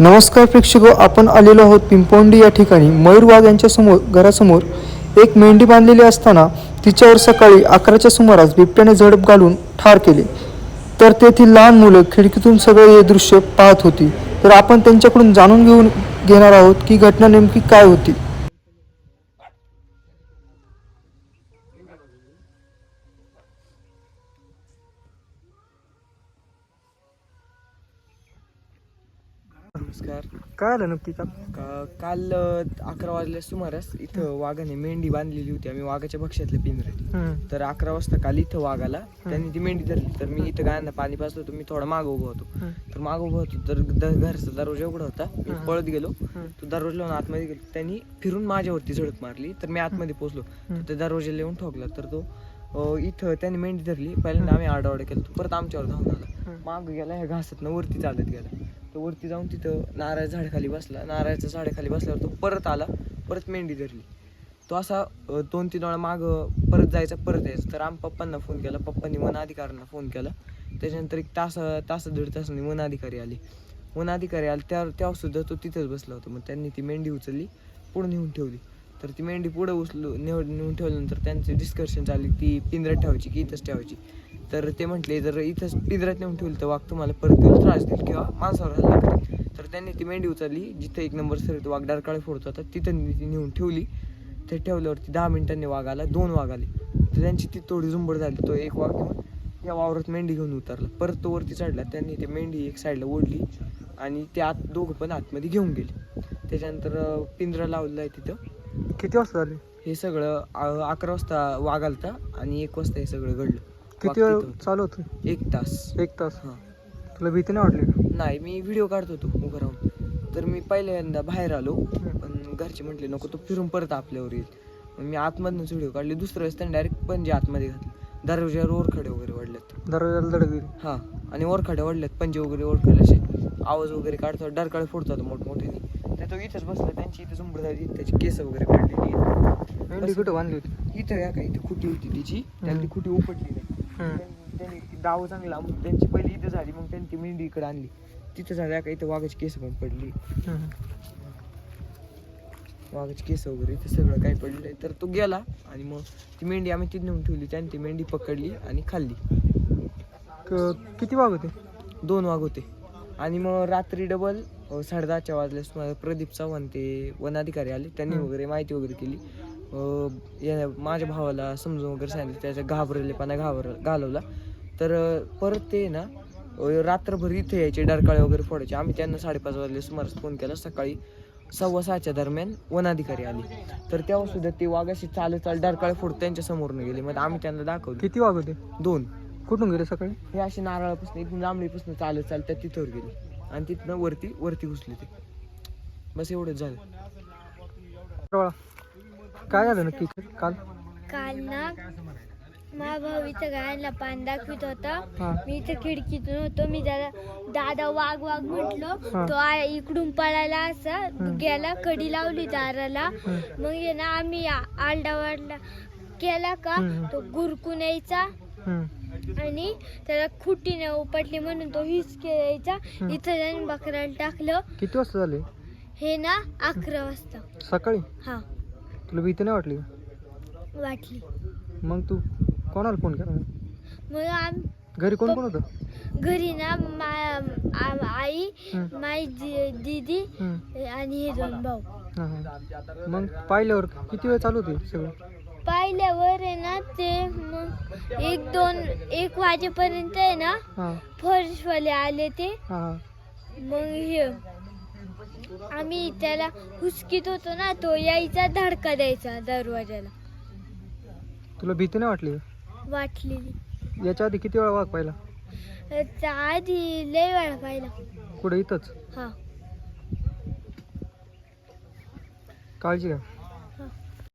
नमस्कार प्रेक्षको आपण आलेलो आहोत पिंपोंडी या ठिकाणी. मयूर वाघ यांच्यासमोर घरासमोर एक मेंढी बांधलेली असताना तिच्यावर सकाळी अकराच्या सुमारास बिबट्याने झडप घालून ठार केले. तर तेथील लहान मुलं खिडकीतून सगळे हे दृश्य पाहत होती. तर आपण त्यांच्याकडून जाणून घेऊन घेणार आहोत की घटना नेमकी काय होती. नमस्कार. काय आलं नक्की का? काल अकरा वाजल्या सुमारास इथं वाघाने मेंढी बांधलेली होती. आम्ही वाघाच्या भक्ष्यातले पिंजरे. तर अकरा वाजता काल इथं वाघ आला त्यांनी ती मेंढी धरली. तर मी इथं गायांना पाणी पाजलं होतं. मी थोडा मागं उभा होतो. तर मागं उभा होतो. तर घरचा दरवाजा उघडा होता. मी पळत गेलो. तो दरवाजा लावून आतमध्ये गेलो. त्यांनी फिरून माझ्यावरती झडप मारली. तर मी आतमध्ये पोहोचलो. तर ते दरवाजा लिहून ठोकला. तर तो इथं त्यांनी मेंढी धरली. पहिल्यांदा आम्ही आरडाओरडा केला तो परत आमच्यावर धावून आला. माग गेला. ह्या घासातनं वरती चालत गेला. तो वरती जाऊन तिथं नारळ झाडाखाली बसला. नारळाच्या झाडाखाली बसल्यावर तो परत आला परत मेंढी धरली. तो असा दोन तीन वेळा मागं परत जायचा परत यायचा. तर आम पप्पांना फोन केला. पप्पांनी वन अधिकाऱ्यांना फोन केला. त्याच्यानंतर एक तास तास दीड तासांनी वन अधिकारी आले. वन अधिकारी आले त्या तेव्हा सुद्धा तो तिथेच बसला होता. मग त्यांनी ती मेंढी उचलली पुढे नेऊन ठेवली. तर ती मेंढी पुढं उचलू नेऊ नेऊन ठेवल्यानंतर त्यांचं डिस्कशन चालली ती पिंजऱ्यात ठेवायची की इथंच ठेवायची. तर ते म्हटले जर इथंच पिंजऱ्यात नेऊन ठेवलं तर वाघ तुम्हाला परत येऊन त्रास देईल किंवा माणसावर हल्ला करेल. तर त्यांनी ती मेंढी उचलली जिथं एक नंबर सर वाघ डारकाळे फोडतो होता तिथं ती नेऊन ठेवली. ते ठेवल्यावरती दहा मिनिटांनी वाघ आला दोन वाघ आले. तर त्यांची ती थोडी झुंबड झाली तो एक वाघ घेऊन या वावरात मेंढी घेऊन उतरला. परत तो वरती चढला त्यांनी ते मेंढी एक साईडला ओढली आणि ते आत दोघं पण आतमध्ये घेऊन गेले. त्याच्यानंतर पिंजरा लावलेला आहे तिथं. किती वाजता झाली? हे सगळं अं, अकरा वाजता वाघ आलता आणि एक वाजता हे सगळं घडलं. किती वाघ वेळ तिथं. चालू होतं? एक तास. एक तास हां. तुला भीती नाही वाटली का? नाही मी व्हिडिओ काढत होतो उभं राहून. तर मी पहिल्यांदा बाहेर आलो पण घरचे म्हटले नको तो फिरून परत आपल्यावर येईल. मग मी आतमधनंच व्हिडिओ काढले. दुसऱ्या वेळेस त्यांनी डायरेक्ट पंजे आतमध्ये घातले. दरवाज्यावर ओरखडे वगैरे वाढलेत. दरवाजाला धडक दिली. हां आणि ओरखडे वाढलेत पंजे वगैरे ओरखडे असे आवाज वगैरे काढतो डरकाळे फोडतो आता मोठमोठ्याने. तो इथंच बसला त्यांची इथं झुंबड झाली त्याची केस वगैरे पडलेली मेंढी कुठं बांधली होती? इथं या का इथं खुटी होती तिची. त्याला ती खुटी उपटली. त्यांनी- त्यांनी डाव चांगला मग त्यांची पहिली इथं झाली मग त्यांनी ती मेंढी इकडे आणली. तिथं झाल्या का इथं वाघाची केस पण पडली. वाघाची केस वगैरे इथं सगळं काही पडलंय तर तो गेला आणि मग ती मेंढी आम्ही तिथे नेऊन ठेवली. त्याने ती मेंढी पकडली आणि खाल्ली. किती वाघ होते? दोन वाघ होते. आणि मग रात्री डबल साडेदहाच्या वाजल्या सुमारे प्रदीप चव्हाण ते वनाधिकारी आले. त्यांनी. वगैरे माहिती वगैरे केली. या माझ्या भावाला समजून वगैरे सांगितलं. त्याच्या घाबरलेपणा घाबर घालवला. तर परत ते ना रात्रभर इथे यायचे डरकाळे वगैरे फोडायचे. आम्ही त्यांना साडेपाच वाजले सुमारास फोन केला. सकाळी सव्वा सहाच्या दरम्यान वनाधिकारी आले. तर तेव्हा सुद्धा ते वाघाशी चालत चालत डरकाळे फोड त्यांच्या समोरनं गेले. मग आम्ही त्यांना दाखवले. किती वाघ होते? दोन. कुठून गेले सकाळी? हे असे नारळापासून इथून जांभळीपासून चालत चालत त्या तिथवर गेले. आणि तिथनं वरती वरती घुसले ते. बस एवढंच झालं. काय झालं नक्की काल? काल ना माझा भाऊ इथं गायला पान दाखवित होता. हा. मी इथं खिडकीतून होतो. मी त्याला दादा वाघ वाघ म्हटलो. हा. तो आ- इकडून पळायला असा गेला कडी लावली दाराला. मग ये ना आम्ही आलडा वाडला केला का. तो गुरकून यायचा. आणि त्याला खुटीने उपटली म्हणून तो हिसके यायचा हम्म. इथं जाऊन बकराला टाकलं किती वाजता झाले हे ना अकरा वाजता सकाळी हा तुला भीती नाही वाटली? वाटली मग तू कोणाला फोन केला मग आम घरी कोण कोण होतं घरी ना मा आई. माई दि- दीदी. आणि हे दोन भाऊ हा, हा. मग पाहिल्यावर किती वेळ चालू होते सगळं पाहिल्यावर आहे ना ते मग एक दोन एक वाजेपर्यंत आहे ना हा. फर्शवाले आले ते. हा. मग हे आम्ही त्याला हुसकीत होतो ना तो यायचा धडका द्यायचा दरवाजाला तुला भीती नाही वाटली? का? वाटलेली. याच्या आधी किती वेळा वाघ पाहिला? त्या आधी लय वेळा पाहिला. कुठे? इथंच? हा. काळजी घ्या.